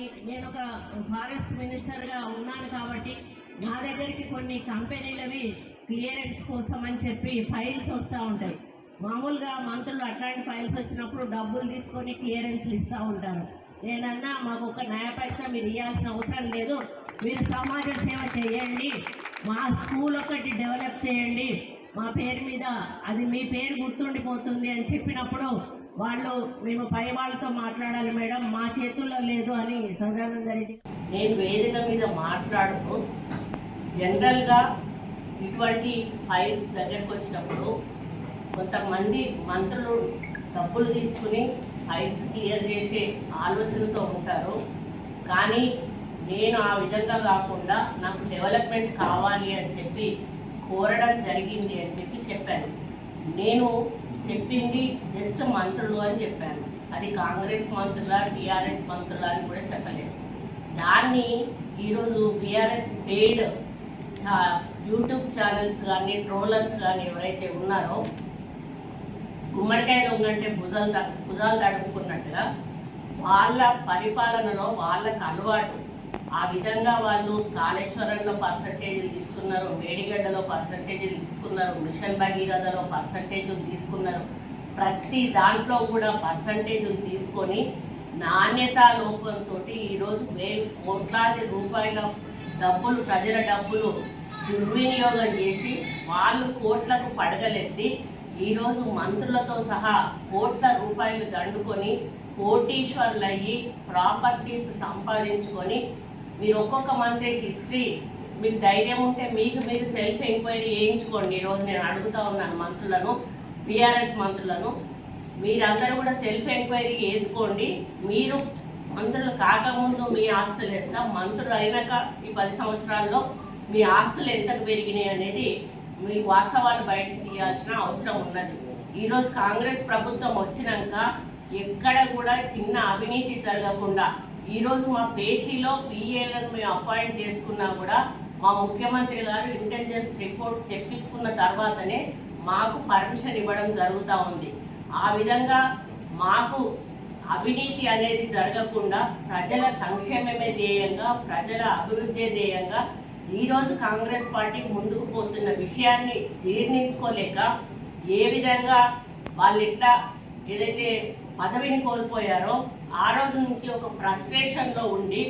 నేను ఒక ఫారెస్ట్ మినిస్టర్గా ఉన్నాను కాబట్టి నా దగ్గరికి కొన్ని కంపెనీలవి క్లియరెన్స్ కోసం అని చెప్పి ఫైల్స్ వస్తూ ఉంటాయి. మామూలుగా మంత్రులు అట్లాంటి ఫైల్స్ వచ్చినప్పుడు డబ్బులు తీసుకొని క్లియరెన్స్లు ఇస్తూ ఉంటారు. నేనన్నా మాకు ఒక న్యాయపక్ష మీరు ఇవ్వాల్సిన అవసరం లేదు. మీరు సమాజ సేవ చేయండి. మా స్కూల్ ఒకటి డెవలప్ చేయండి. మా పేరు మీద అది మీ పేరు గుర్తుండిపోతుంది అని చెప్పినప్పుడు వాళ్ళు మేము పై వాళ్ళతో మాట్లాడాలి మేడం మా చేతుల్లో లేదు అని సదానంద రెడ్డి నేను వేదిక మీద మాట్లాడుతూ జనరల్గా ఇటువంటి ఫైల్స్ దగ్గరకు వచ్చినప్పుడు కొంతమంది మంత్రులు డబ్బులు తీసుకుని ఫైల్స్ క్లియర్ చేసే ఆలోచనతో ఉంటారు. కానీ నేను ఆ విధంగా కాకుండా నాకు డెవలప్మెంట్ కావాలి అని చెప్పి కోరడం జరిగింది అని చెప్పి చెప్పాను. నేను చెప్పింది జస్ట్ మంత్రులు అని చెప్పాను. అది కాంగ్రెస్ మంత్రులా టీఆర్ఎస్ మంత్రులా అని కూడా చెప్పలేదు. దాన్ని ఈరోజు బీఆర్ఎస్ పెయిడ్ యూట్యూబ్ ఛానల్స్ కానీ ట్రోలర్స్ కానీ ఎవరైతే ఉన్నారో గుమ్మడికాయ దొంగంటే భుజాలు తగ్గు భుజాలు తడుపుకున్నట్టుగా వాళ్ళ పరిపాలనలో వాళ్ళకు అలవాటు. ఆ విధంగా వాళ్ళు కాళేశ్వరంలో పర్సంటేజీలు తీసుకున్నారు మేడిగడ్డలో పర్సంటేజీలు తీసుకున్నారు మిషన్ భగీరథలో పర్సంటేజీలు తీసుకున్నారు. ప్రతి దాంట్లో కూడా పర్సంటేజీలు తీసుకొని నాణ్యత లోపంతో ఈరోజు వేలు కోట్లాది రూపాయల డబ్బులు ప్రజల డబ్బులు దుర్వినియోగం చేసి వాళ్ళు కోట్లకు పడగలెత్తి ఈరోజు మంత్రులతో సహా కోట్ల రూపాయలు దండుకొని కోటీశ్వర్లు అయ్యి ప్రాపర్టీస్ సంపాదించుకొని మీరు ఒక్కొక్క మంత్రి హిస్టరీ మీకు ధైర్యం ఉంటే మీకు మీరు సెల్ఫ్ ఎంక్వైరీ చేయించుకోండి. ఈరోజు నేను అడుగుతా ఉన్నాను మంత్రులను బీఆర్ఎస్ మంత్రులను. మీరందరూ కూడా సెల్ఫ్ ఎంక్వైరీ చేసుకోండి. మీరు మంత్రులు కాకముందు మీ ఆస్తులు ఎంత మంత్రులు అయినాక ఈ పది సంవత్సరాల్లో మీ ఆస్తులు ఎంతకు పెరిగినాయి అనేది మీ వాస్తవాలు బయటకు తీయాల్సిన అవసరం ఉన్నది. ఈరోజు కాంగ్రెస్ ప్రభుత్వం వచ్చినాక ఎక్కడ కూడా చిన్న అవినీతి జరగకుండా ఈరోజు మా పేషీలో పిఏలను మేము అపాయింట్ చేసుకున్నా కూడా మా ముఖ్యమంత్రి గారు ఇంటెలిజెన్స్ రిపోర్ట్ తెప్పించుకున్న తర్వాతనే మాకు పర్మిషన్ ఇవ్వడం జరుగుతూ ఉంది. ఆ విధంగా మాకు అవినీతి అనేది జరగకుండా ప్రజల సంక్షేమమే ధ్యేయంగా ప్రజల అభివృద్ధి ధ్యేయంగా ఈరోజు కాంగ్రెస్ పార్టీ ముందుకు పోతున్న విషయాన్ని జీర్ణించుకోలేక ఏ విధంగా వాళ్ళు ఎట్లా ఏదైతే పదవిని కోల్పోయారో ఆ రోజు నుంచి ఒక ఫ్రస్ట్రేషన్లో ఉండి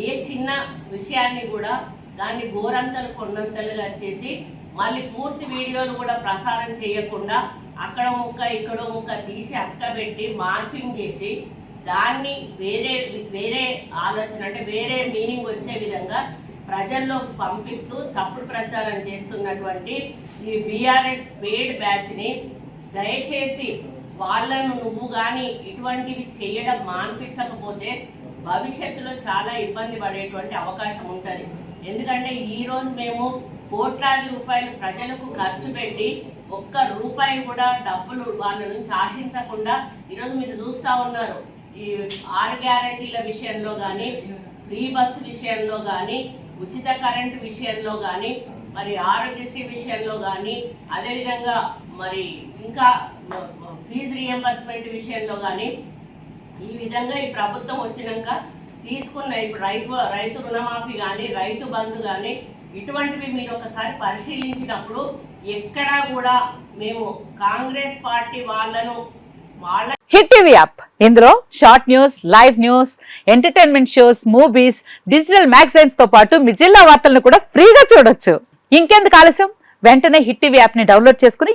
ఏ చిన్న విషయాన్ని కూడా దాన్ని గోరంతలు కొండంతలుగా చేసి మళ్ళీ పూర్తి వీడియోలు కూడా ప్రసారం చేయకుండా అక్కడ ముక్క ఇక్కడ ముక్క తీసి అక్కబెట్టి మార్పింగ్ చేసి దాన్ని వేరే వేరే ఆలోచన అంటే వేరే మీనింగ్ వచ్చే విధంగా ప్రజల్లోకి పంపిస్తూ తప్పుడు ప్రచారం చేస్తున్నటువంటి ఈ బీఆర్ఎస్ పేడ్ బ్యాచ్ని దయచేసి వాళ్ళను నువ్వు కానీ ఇటువంటివి చేయడం మాన్పించకపోతే భవిష్యత్తులో చాలా ఇబ్బంది పడేటువంటి అవకాశం ఉంటుంది. ఎందుకంటే ఈరోజు మేము కోట్లాది రూపాయలు ప్రజలకు ఖర్చు పెట్టి ఒక్క రూపాయి కూడా డబ్బులు వాళ్ళ నుంచి ఆశించకుండా ఈరోజు మీరు చూస్తూ ఉన్నారు. ఈ ఆరు గ్యారంటీల విషయంలో కానీ ఫ్రీ బస్సు విషయంలో కానీ ఉచిత కరెంటు విషయంలో కానీ మరి ఆరోగ్యశ్రీ విషయంలో కానీ అదేవిధంగా మరి ఇంకా ఫీజు రియంబర్స్మెంట్ విషయంలో కానీ ఈ విధంగా ఈ ప్రభుత్వం వచ్చినాక తీసుకున్న ఇప్పుడు రైతు రైతు రుణమాఫీ కానీ రైతు బంధు కానీ ఇటువంటివి మీరు ఒకసారి పరిశీలించినప్పుడు ఎక్కడా కూడా మేము కాంగ్రెస్ పార్టీ వాళ్ళను వాళ్ళ హిట్ టీవీ యాప్. ఇందులో short news live news entertainment shows movies digital మ్యాగజైన్స్తో పాటు మీ జిల్లా వార్తలను కూడా ఫ్రీగా చూడొచ్చు. ఇంకెందుకు ఆలస్యం? వెంటనే హిట్ టీవీ యాప్ని డౌన్లోడ్ చేసుకుని